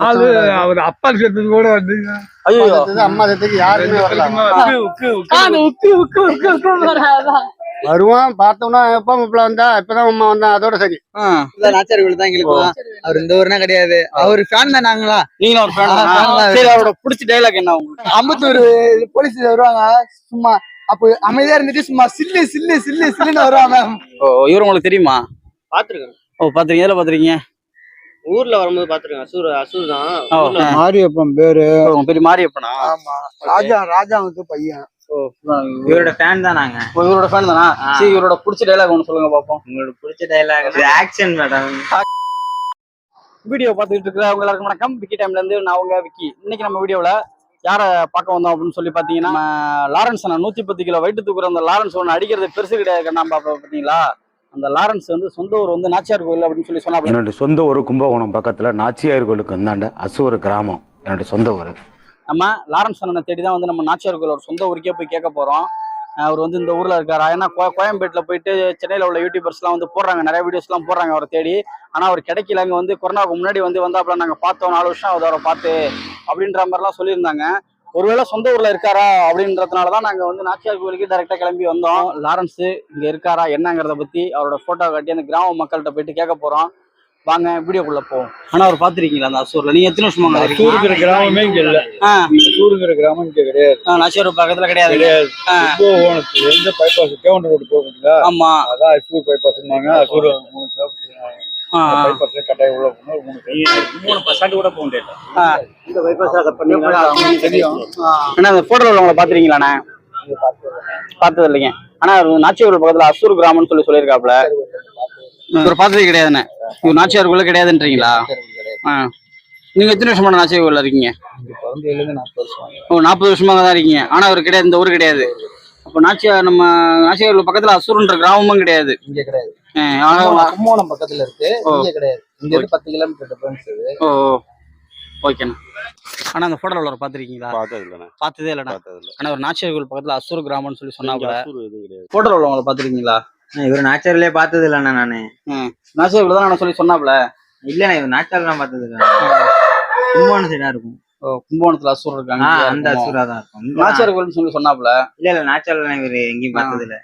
ஆளு அவர் அப்பா சேர்த்தது கூட வந்து ஐயோ. அம்மா சத்துக்கு யாருமே வரல. உக்கு, உக்கு, வருவான் பார்த்தோம்னா எப்ப மாப்பிள்ள வந்தா இப்பதான் அம்மா வந்தா அதோட சரி. நாச்சாரி கோயில் தான் எங்களுக்கு அவர் இந்த ஊர்னா கிடையாது. அவர் ஃபேன் தான் நாங்களா? நீங்களும் ஒரு? தான். சரி அவரோட பிடிச்ச டைலாக் என்ன உங்களுக்கு? அம்பத்தூர் போலீஸ் வருவாங்க. சும்மா அப்போ அமைதியா இருந்துட்டு சும்மா சில்லு சில்லு சில்லு சில்லுன்னு வருவாங்க ஓ இவர் உங்களுக்கு தெரியுமா? பாத்துருக்கேன் ஓ பாத்துருக்கீங்க எதுல பாத்துருக்கீங்க ஊர்ல வரும்போது பாத்துருக்கேன் அசூர் அசூர் தான். மாரியப்பன் பேரு. உங்க பெரிய மாரியப்பனா? ஆமா. ராஜா ராஜாவுக்கு பையன். இவரோட ஃபேன் தான் நாங்க. இவரோட ஃபேன் தானா. சரி இவரோட பிடிச்ச டைலாக் ஒன்று சொல்லுங்க பாப்போம். உங்களுக்கு பிடிச்ச டைலாக் ஆக்ஷன் மேடம் வீடியோ பார்த்துட்டு இருக்கிறவங்க எல்லாருக்கும் வணக்கம். விக்கி டைம்ல இருந்து நான் உங்க விக்கி. இன்னைக்கு நம்ம வீடியோல யாரை பார்க்க வந்தோம் அப்படின்னு சொல்லி பார்த்தீங்கன்னா நம்ம லாரன்ஸ் அண்ணா. நூத்தி பத்து கிலோ வயிற்று தூக்குற அந்த லாரன்ஸ் ஒன்று அடிக்கிறது பெருசு கிடையாது கண்ணா பாப்பா பார்த்தீங்களா அந்த லாரன்ஸ் வந்து சொந்த ஊர் வந்து நாச்சியார் கோயில் அப்படின்னு சொல்லி சொன்னா என்னுடைய சொந்த ஊர் கும்பகோணம் பக்கத்தில் நாச்சியார் கோயிலுக்கு வந்தாண்ட அசூர் கிராமம் என்னுடைய சொந்த ஊர். நம்ம லாரன்ஸ் அண்ணனை தேடி தான் வந்து நம்ம நாச்சியார் கோயிலோட சொந்த ஊருக்கே போய் கேட்க போறோம். அஹ் அவர் வந்து இந்த ஊர்ல இருக்காரா? ஏன்னா கோ- கோயம்பேட்டுல போயிட்டு சென்னையில உள்ள யூடியூபர்ஸ்லாம் வந்து போடுறாங்க நிறைய வீடியோஸ்லாம் போடுறாங்க அவரை தேடி. ஆனா அவர் கிடைக்கல. அங்க வந்து கொரோனாவுக்கு முன்னாடி வந்து வந்தாப்புல நாங்க பார்த்தோம். நாலு வருஷம் அவரை பார்த்து அப்படின்ற மாதிரிலாம் சொல்லியிருந்தாங்க. ஒருவேளை சொந்த ஊர்ல இருக்காரா அப்படின்றதுனால தான் நாங்க வந்து நாச்சியார் கோயிலுக்கு டைரக்டா கிளம்பி வந்தோம். லாரன்ஸ் இங்க இருக்காரா என்னங்கிறத பத்தி அவரோட போட்டோ காட்டி அந்த கிராம மக்கள்கிட்ட போயிட்டு கேட்க போறோம். வாங்க வீடியோக்குள்ள போவோம். ஆனா அவர் பாத்திருக்கீங்களா அந்த அசூர்ல? நீங்க எத்தனை வருஷமா அங்க இருக்கீங்க? சூருங்கிற கிராமமே இங்க இல்ல. ஆ, சூருங்கிற கிராமம் இங்க கிடையாது. நாச்சியார் பக்கத்துல கிடையாது. எந்த பைபாஸ் கேவண்டர் ரோடு போகுதுங்களா ஆமா. அதான் அசூர் பைபாஸ்னாங்க அசூர் மூணு ஆ, ஆ. பைபாஸ் கட்டாயம் உள்ள போகணும் ஒரு மூணு கை மூணு பர்சன்ட் கூட போக முடியாது ஆ. இந்த பைபாஸ் அதை பண்ணீங்கன்னா அவங்களுக்கு தெரியும். அண்ணா அந்த போட்டோல உள்ளவங்கள பாத்திருக்கீங்களாண்ணே பார்த்தது இல்லைங்க. ஆனா நாச்சியார் பக்கத்துல அசூர் கிராமம்னு சொல்லி சொல்லியிருக்காப்ல இவர் பார்த்ததே கிடையாதுண்ணே. இவர் நாச்சியாருக்குள்ள கிடையாதுன்றீங்களா? ஆ. நீங்க எத்தனை வருஷமா நாச்சியார் கோயில்ல இருக்கீங்க? ஓ நாற்பது வருஷமா தான் இருக்கீங்க. ஆனா அவர் கிடையாது இந்த ஊர் கிடையாது. அப்போ நாச்சியார் நம்ம நாச்சியார் பக்கத்துல அசூர்ன்ற கிராமமும் கிடையாது. இங்க கும்போணம் பக்கத்துல இருக்கு. இங்க கிடையாது. இங்க இருந்து பத்து கிலோமீட்டர் டிஃபரன்ஸ் இது. ஓ ஓகேண்ணா ஆனா அந்த போட்டோல உள்ளவரை பாத்திருக்கீங்களா பார்த்தது இல்லைண்ணே. பார்த்ததே இல்லைண்ணா. ஆனா ஒரு நாச்சியார் கோயில் பக்கத்துல அசூர் கிராமம்னு சொல்லி கிடையாது. போட்டோல உள்ளவங்கள பாத்திருக்கீங்களா இவர் நாச்சாரிலே பார்த்தது இல்லண்ணா நானு. நாச்சியார் கோயில் தான் நான் சொல்லி சொன்னாப்புல இல்லண்ணா இவர் நாச்சாரெல்லாம் பார்த்தது இல்ல கும்பகோணம் சைடா இருக்கும். ஓ, கும்பகோணத்துல அசூர் இருக்காங்க. அந்த? அசூரா தான் இருக்கும். நாச்சியார் கோயில்னு சொல்லி சொன்னாப்புல இல்ல இல்ல நாச்சாரெல்லாம் இவர் எங்கேயும் பார்த்தது இல்ல.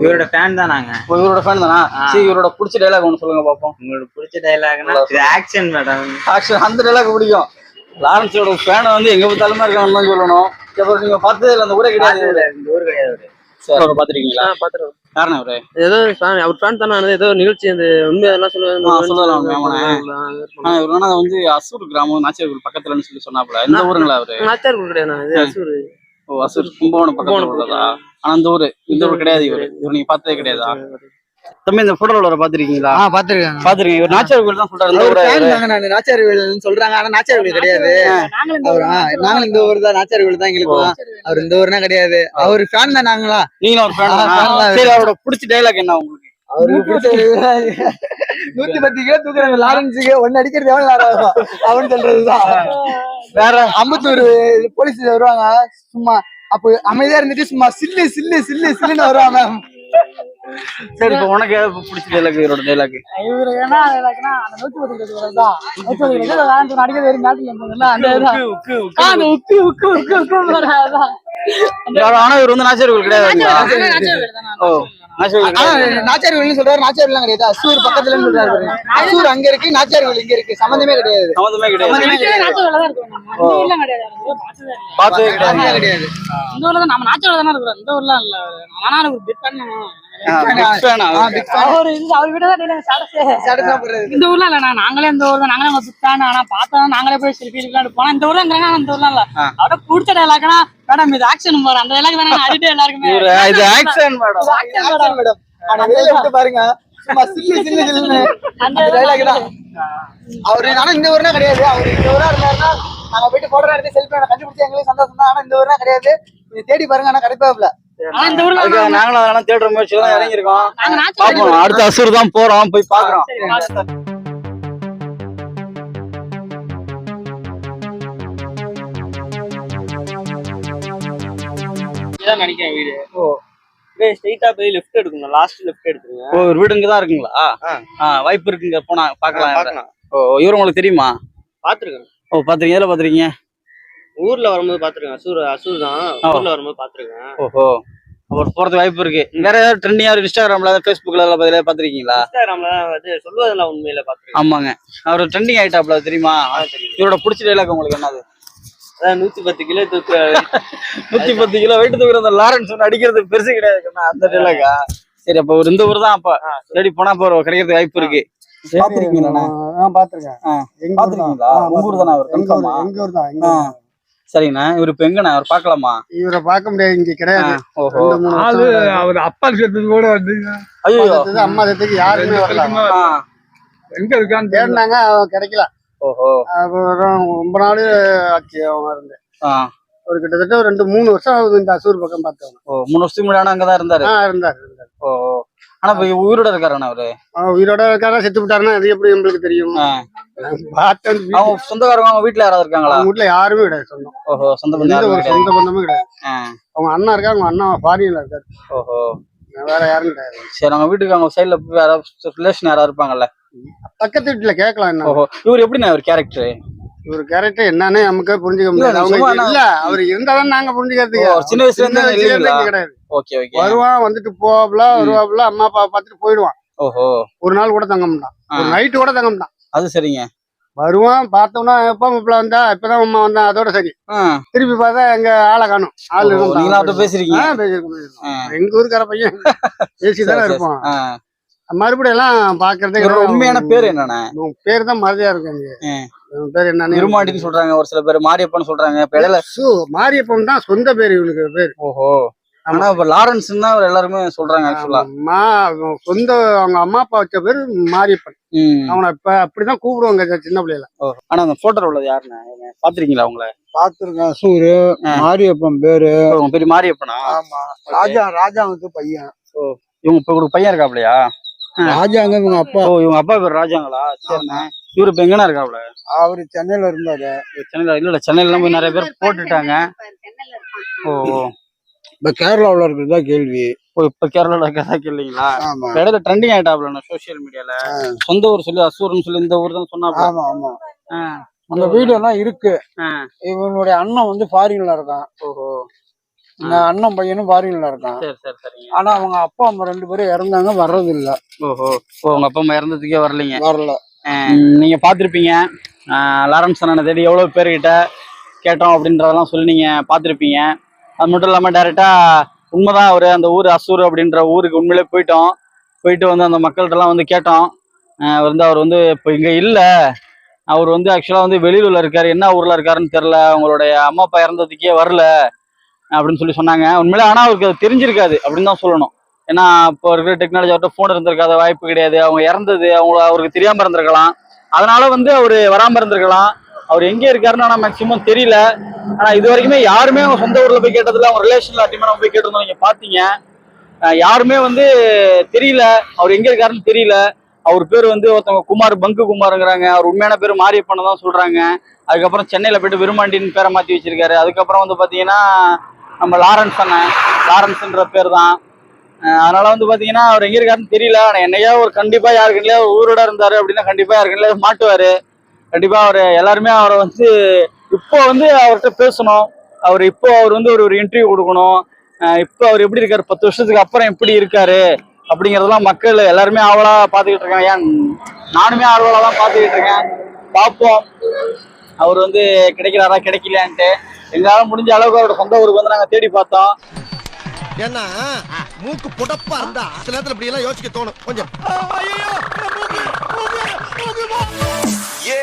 இவரோட ஃபேன் தான் நாங்க. இவரோட ஃபேன் தானா. சரி இவரோட பிடிச்ச டைலாக் ஒன்று சொல்லுங்க பாப்போம். உங்களுக்கு பிடிச்ச டைலாக்னா ஆக்ஷன் மேடம் ஆக்சுவலி அந்த டைலாக் பிடிக்கும். லாரன்ஸோட ஃபேனை வந்து எங்க பார்த்தாலுமே இருக்கான்னு தான் சொல்லணும். அப்புறம் நீங்க பார்த்ததே இல்லை அந்த ஊரே கிடையாது. இந்த ஊர் கிடையாது அவரு. சரி அவரை பாத்திருக்கீங்களா பாத்துருவோம் யாருண்ணே அவரு ஏதோ அவர் ஃபேன் தானே ஏதோ நிகழ்ச்சி அந்த உண்மை அதெல்லாம் ஆ, சொல்லலாம், இவர் வந்து அசூர் கிராமம் நாச்சியார் கோயில் பக்கத்துலன்னு சொல்லி சொன்னாப்புல. இந்த ஊருங்களா அவரு? நாச்சார் கிடையாது இது அசூர். ஓ அசூர் கும்பகோணம் உள்ளதா? ஆனா அந்த ஊரு இந்த ஊர் கிடையாது இவரு. இவர் நீங்க பார்த்ததே கிடையாதா? தம்பி இந்த போட்டோல உள்ளவரை பாத்திருக்கீங்களா ஆ பாத்துருக்காங்க பாத்திருக்கீங்க இவர் நாச்சியார் கோயில் தான் சொல்றாரு. நாச்சாரி கோயில் சொல்றாங்க. ஆனா நாச்சாரி கோயில் கிடையாது. நாங்களும் அவர் நாங்களும் இந்த ஊர் தான். நாச்சாரி கோயில் தான் எங்களுக்கு அவர் இந்த ஊர்னா கிடையாது. அவர் ஃபேன் தான் நாங்களா நீங்களும் ஒரு ஃபேன். சரி அவரோட பிடிச்ச டைலாக் என்ன உங்களுக்கு? நூத்தி பத்து. கிலோ தூக்குறாங்க. லாரன்ஸுக்கு ஒன்னு அடிக்கிறது ஆகும் அவன்? சொல்றதுதான். வேற அம்பத்தூர் போலீஸ் வருவாங்க. சும்மா அப்போ அமைதியா இருந்துட்டு சும்மா சில்லு சில்லு சில்லு சில்லுன்னு வருவாங்க. சரி இப்போ உனக்கு பிடிச்ச டைலாக் இவரோட டைலாக் இவரு என்ன எனக்குன்னா அந்த நூத்தி பத்து கிலோ தான். நூத்தி பத்து கிலோ வேண்டாம் அடிக்க வெறும் நாட்டுல இருந்ததுல அந்த. உக்கு, உக்கு, உக்கு. உக்கு உக்கு ஆனா இவர் வந்து நாச்சியார் கோயில் கிடையாதுங்களா ஓ. நாச்சியார் கோயில் சொல்றாரு. எல்லாம் கிடையாது. அசூர் பக்கத்துல சொல்றாரு பாருங்க. அசூர் அங்க இருக்கு நாச்சாரி கோயில் இங்க இருக்கு. சம்பந்தமே கிடையாது. சம்மந்தமே கிடையாது. இந்த ஊர்ல சம்பந்தமே கிடையாது. கிடையாது. இந்த நம்ம நாச்சோட தானே இருக்கிறோம். இந்த ஊர்ல இல்ல. ஆனா ஒரு பிட். இந்த ஊர்ல இல்ல நான் நாங்களே இந்த ஊர் தான் நாங்களே பிட்டான ஆனா பார்த்தா நாங்களே போய் செல்ஃபி எடுக்கலாம் போனா இந்த ஊர்ல இந்த ஊர்ல இல்ல. அவட பிடிச்ச டைலாக்னா மேடம் இது ஆக்ஷன் போற அந்த டைலாக் தானே அடிட்டு எல்லாருக்குமே. இது ஆக்ஷன் மேடம். action madam. ஆனா வெளியில விட்டு பாருங்க. சும்மா சில்லு சில்லு சில்லுன்னு. அந்த dialogue தான். அவரு ஆனா இந்த ஊர்னா கிடையாது. அவரு இந்த ஊரா இருந்தாருன்னா நாங்க போயிட்டு போட்டோ எடுத்து செல்ஃபி கண்டுபிடிச்சு எங்களுக்கு சந்தோஷம் தான். ஆனா இந்த ஊர்னா கிடையாது. நீங்க தேடி பாருங்க ஆனா கிடைப்பாப்ல ஆனா இந்த ஊர்ல அதுக்கு நாங்களும் அதெல்லாம் தேடுற முயற்சி தான் பாப்போம் அடுத்த அசூர் தான் போறோம். போய் பாக்குறோம் நினைக்கிறேன் வீடு. அப்படியே ஸ்ட்ரைட்டா போய் லெஃப்ட் எடுக்கணும். லாஸ்ட் லெஃப்ட் எடுத்துருங்க. ஓ ஒரு வீடு இங்கதான் இருக்குங்களா? ஆ. வாய்ப்பு இருக்குங்க. போனா பாக்கலாம் பார்க்கலாம். ஓ இவர் உங்களுக்கு தெரியுமா? பாத்துருக்கேன் ஓ பாத்துருக்கீங்க எதுல பாத்துருக்கீங்க ஊர்ல வரும்போது பாத்துருக்கேன் அசூர் அசூர் தான். ஊர்ல வரும்போது பாத்துருக்கேன் ஓஹோ. அவர் போறதுக்கு வாய்ப்பு இருக்கு. வேற ஏதாவது ட்ரெண்டிங்கா இன்ஸ்டாகிராம்ல ஃபேஸ்புக்ல எல்லாம் பதில பாத்திருக்கீங்களா இன்ஸ்டாகிராம்ல வந்து சொல்வதெல்லாம் உண்மையில பாத்துருக்கேன் ஆமாங்க. அவர் ட்ரெண்டிங் ஆயிட்டாப்ல தெரியுமா? இவரோட பிடிச்ச டைலாக் உங்களுக்கு என்னது? நூத்தி பத்து கிலோ தூக்குற நூத்தி பத்து கிலோ வெயிட் தூக்குற அந்த லாரன்ஸ் ஒன்று அடிக்கிறது பெருசு கிடையாது அந்த டைலாக்கா சரி அப்ப ஒரு இந்த ஊர் தான் அப்ப. தேடி போனா இப்போ கிடைக்கிறதுக்கு வாய்ப்பு இருக்கு. பாத்திருக்கீங்களா நான் பாத்திருக்கேன். பாத்திருக்கீங்களா? உங்க ஊர் தானே அவர்? எங்க ஊர் தான். சரிங்கண்ணா இவர் இப்ப எங்கண்ணா? அவர் பார்க்கலாமா? இவரை பார்க்க முடியாது இங்க கிடையாது. ஓஹோ. ஆளு. அவர் அப்பா சேர்த்தது கூட வந்து ஐயோ அம்மா சேர்த்துக்கு யாருமே வரல. எங்க இருக்கான்னு. தேடினாங்க கிடைக்கல. அப்புறம் ரொம்ப நாள் ஆச்சு அவன் இருந்து. ஒரு கிட்டத்தட்ட ஒரு ரெண்டு மூணு வருஷம் ஆகுது இந்த அசூர் பக்கம் பார்த்தவன். ஓ மூணு வருஷத்துக்கு முன்னாடி அங்கதான் இருந்தாரு? ஆ இருந்தார் இருந்தார். ஓ. ஆனா இப்ப உயிரோட இருக்காருண்ணா அவரு? உயிரோட இருக்காரா செத்து விட்டாருன்னா அது எப்படி நம்மளுக்கு தெரியும். பார்த்தேன் அவங்க சொந்தக்காரங்க அவங்க வீட்டுல யாராவது இருக்காங்களா? அவங்க வீட்டுல யாருமே கிடையாது சொந்தம். ஓஹோ சொந்த பந்தம். சொந்த பந்தமும் கிடையாது. அவங்க அண்ணா இருக்கா அவங்க அண்ணா ஃபாரின்ல இருக்காரு. ஓஹோ. வேற யாரும் கிடையாது. சரி அவங்க வீட்டுக்கு அவங்க சைடுல யாராவது ரிலேஷன் யாராவது இருப்பாங்கல்ல? பக்கத்து வீட்டுல கேட்கலாம் என்ன. ஓஹோ இவர் எப்படிண்ணா இவர் கேரக்டர் இவர் கேரக்டர் என்னன்னு நமக்கு புரிஞ்சுக்க முடியாது. அவங்க இல்ல அவர் இருந்தாதான் நாங்க புரிஞ்சுக்கிறதுக்கு. சின்ன வயசுல இருந்து கிடையாது. Okay okay. வருவான் வந்துட்டு போவாப்ல வருவாப்ல அம்மா அப்பா பார்த்துட்டு போயிடுவான். ஓஹோ. ஒரு நாள் கூட தங்க மாட்டான். ஒரு. நைட்டு கூட தங்க மாட்டான். அது சரிங்க. வருவான் பார்த்தோம்னா எப்ப மாப்பிள்ள வந்தா இப்பதான் அம்மா வந்தா அதோட சரி. திருப்பி பார்த்தா எங்க ஆளை காணும். ஆள் பேசியிருக்கோம். ஆ. எங்க ஊருக்கார பையன் பேசிதானே. இருப்பான். எல்லாம் பாக்குறதே உண்மையான பேர் என்னண்ணா? பேர் தான் மறதியா இருக்கு எனக்கு பேர் என்னன்னு இருமாண்டின்னு சொல்றாங்க ஒரு சில பேர். மாரியப்பன் சொல்றாங்க. மாரியப்பன் தான் சொந்த பேர் இவனுக்கு பேர். ஓஹோ. ஆனா இப்ப லாரன்ஸ் தான் அவர் எல்லாருமே சொல்றாங்க ஆக்சுவலா மா சொந்த அவங்க அம்மா அப்பா வச்ச பேரு மாரியப்பன். அவனை இப்ப அப்படிதான் கூப்பிடுவாங்க சின்ன பிள்ளைல ஆனா அந்த போட்டோல உள்ளது யாருண்ணா? இவங்க பாத்திருக்கீங்களா அவங்கள பாத்துருக்கேன் சூரு. மாரியப்பன் பேரு. உங்க பேர் மாரியப்பனா? ஆமா. ராஜா ராஜாவுக்கு பையன். இவங்க இப்ப உங்களுக்கு பையன் இருக்காப்லையா. ராஜாங்க இவங்க அப்பா. ஓ இவங்க அப்பா பேர் ராஜாங்களா? சரிண்ணா இவரு இப்ப எங்கண்ணா இருக்காப்ல? அவரு சென்னையில இருந்தாரு. சென்னையில இல்ல சென்னையில போய் நிறைய பேர் போட்டுட்டாங்க. ஓ ஓ. இப்ப கேரளாவுல இருக்கிறதா கேள்வி. ஓ இப்ப கேரளால ஆமா. இப்ப இடையில ட்ரெண்டிங் ஆயிட்டாப்ல சோசியல் மீடியால சொந்த ஊர் சொல்லி அசூர்னு சொல்லி இந்த ஊர் தான் சொன்னாப்ல. ஆமா ஆமா. அந்த வீடியோ எல்லாம் இருக்கு. இவனுடைய அண்ணன் வந்து ஃபாரின்ல இருக்கான். ஓஹோ. இந்த அண்ணன் பையனும் ஃபாரின்ல இருக்கான். சரி சரி சரிங்க. ஆனா அவங்க அப்பா அம்மா ரெண்டு பேரும் இறந்தாங்க வர்றது இல்ல ஓஹோ. ஓ உங்க அப்பா அம்மா இறந்ததுக்கே வரலைங்க? வரல. ம், நீங்க பார்த்திருப்பீங்க. ஆஹ் லாரன்ஸ் அண்ணனை தேடி எவ்வளவு பேர்கிட்ட கேட்டோம் அப்படின்றதெல்லாம் சொல்லி நீங்க பார்த்திருப்பீங்க. அது மட்டும் இல்லாம டைரக்டா உண்மைதான் அவரு அந்த ஊர் அசூர் அப்படின்ற ஊருக்கு உண்மையிலே போயிட்டோம். போயிட்டு வந்து அந்த மக்கள்கிட்டலாம் வந்து கேட்டோம். வந்து அவர் வந்து இப்போ இங்க இல்ல. அவர் வந்து ஆக்சுவலா வந்து வெளியூர்ல இருக்காரு. என்ன ஊர்ல இருக்காருன்னு தெரியல. அவங்களுடைய அம்மா அப்பா இறந்ததுக்கே வரல. அப்படின்னு சொல்லி சொன்னாங்க. உண்மையில ஆனா அவருக்கு அது தெரிஞ்சிருக்காது அப்படின்னு தான் சொல்லணும். ஏன்னா இப்போ இருக்கிற டெக்னாலஜி அவர்கிட்ட ஃபோன் இருந்திருக்காத வாய்ப்பு கிடையாது. அவங்க இறந்தது அவங்கள அவருக்கு தெரியாம இருந்திருக்கலாம். அதனால வந்து அவர் வராம இருந்திருக்கலாம். அவர் எங்க இருக்காருன்னு ஆனா மேக்சிமம் தெரியல. ஆனா இது வரைக்குமே யாருமே அவங்க சொந்த ஊர்ல போய் கேட்டதில்ல. அவங்க ரிலேஷன்ல அட்டிமே நம்ம போய் கேட்டிருந்தோம். நீங்க பாத்தீங்க. யாருமே வந்து தெரியல. அவர் எங்க இருக்காருன்னு தெரியல. அவர் பேர் வந்து ஒருத்தவங்க குமார் பங்கு குமாருங்கிறாங்க. அவர் உண்மையான பேர் மாரியப்பன்னு தான் சொல்றாங்க. அதுக்கப்புறம் சென்னையில போயிட்டு விருமாண்டின்னு பேரை மாத்தி வச்சிருக்காரு. அதுக்கப்புறம் வந்து பாத்தீங்கன்னா நம்ம லாரன்ஸ் அண்ணன். லாரன்ஸ்ன்ற பேர் தான் அதனால் அதனால வந்து பார்த்தீங்கன்னா அவர் எங்கே இருக்காருன்னு தெரியல. ஆனால் என்னையா ஒரு கண்டிப்பாக யாருக்குள்ளே ஊரோட இருந்தார் அப்படின்னா கண்டிப்பாக யாருக்குள்ளே மாட்டுவார். கண்டிப்பாக அவர் எல்லாருமே அவரை வந்து இப்போ வந்து அவர்கிட்ட பேசணும். அவர் இப்போ அவர் வந்து ஒரு ஒரு இன்டர்வியூ கொடுக்கணும். இப்போ அவர் எப்படி இருக்காரு? பத்து வருஷத்துக்கு அப்புறம் எப்படி இருக்காரு? அப்படிங்கிறதெல்லாம் மக்கள் எல்லாருமே ஆவலாக பார்த்துக்கிட்டு இருக்காங்க. ஏன்? நானுமே ஆர்வலாக தான் பார்த்துக்கிட்டு இருக்கேன். பார்ப்போம். அவர் வந்து கிடைக்கிறாரா? கிடைக்கலையான்ட்டு. எங்களால முடிஞ்ச அளவுக்கு அவரோட சொந்த ஊருக்கு வந்து நாங்க தேடி பார்த்தோம். ஏன்னா மூக்கு புடப்பா இருந்தா சில நேரத்துல இப்படி எல்லாம் யோசிக்க தோணும். கொஞ்சம். ஏ